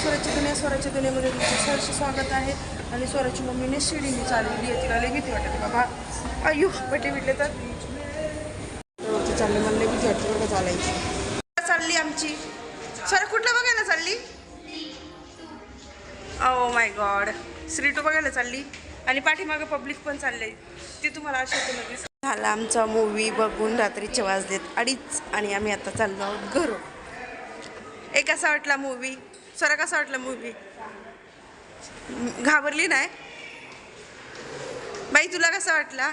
स्वराची दुनिया स्वराच्या दुनियामध्ये तुमचं सहर्ष स्वागत आहे. आणि स्वराची मम्मीने शिडीने चालवली आहे. तिला लई भीती वाटते. बाबा आयु पटे बिटले तर. चालले मला भीती वाटते बघा चालायची. चालली आमची? सर कुठलं बघायला चालली? Oh oh my god Stree two बघायला चालली. आणि पाठीमागं पब्लिक पण चाललंय ती तुम्हाला अशा दिस झाला आमचा मूवी बघून रात्रीचे वाजलेत अडीच आणि आम्ही आता चाललो आहोत घरून. एक असा वाटला मूवी सरा कसा वाटला मूवी घाबरली नाही? बाई तुला कसा वाटला?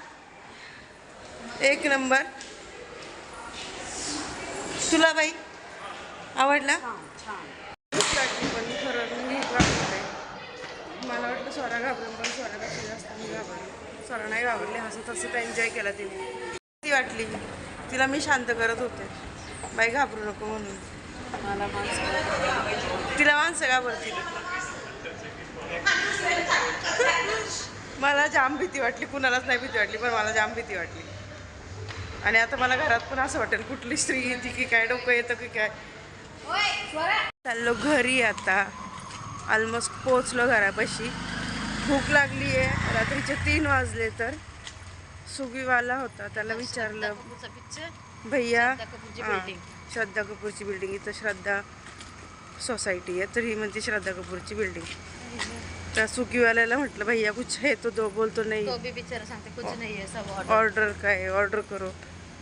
एक नंबर. तुला बाई आवडला? वाटली पण खरं मी घाबरले. मला वाटलं स्वरा घाबरून पण स्वरा कसं जास्त मी घाबरले. स्वरा नाही घाबरली हसत हसत एन्जॉय केला तिने. ती वाटली तिला मी शांत करत होते. बाई घाबरू नको म्हणून. मला माणसं तिला माणसं घाबरतील मला जाम भीती वाटली. कुणालाच नाही भीती वाटली पण मला जाम भीती वाटली. आणि आता मला घरात पण असं वाटेल कुठली स्त्री येते की काय डोकं येतं की काय. चाललो घरी आता. ऑलमोस्ट पोचलो घरापाशी. भूक लागली आहे. रात्रीचे तीन वाजले तर सुगीवाला होता. त्याला विचारलं भैया. श्रद्धा कपूरची बिल्डिंग इथं श्रद्धा सोसायटी आहे तर ही म्हणते श्रद्धा कपूरची बिल्डिंग त्या सुकीवाल्याला म्हटलं भैया कुछ है तो दो बोलतो नाही. पिक्चर सांगते कुछ नाही आहे सब ऑर्डर ऑर्डर काय ऑर्डर करू.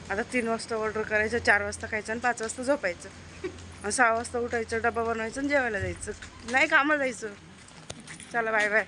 आता तीन वाजता ऑर्डर करायचं चार वाजता खायचं आणि पाच वाजता झोपायचं. आणि सहा वाजता उठायचं डबा बनवायचं आणि जेवायला जायचं. नाही कामाला जायचं. चला बाय बाय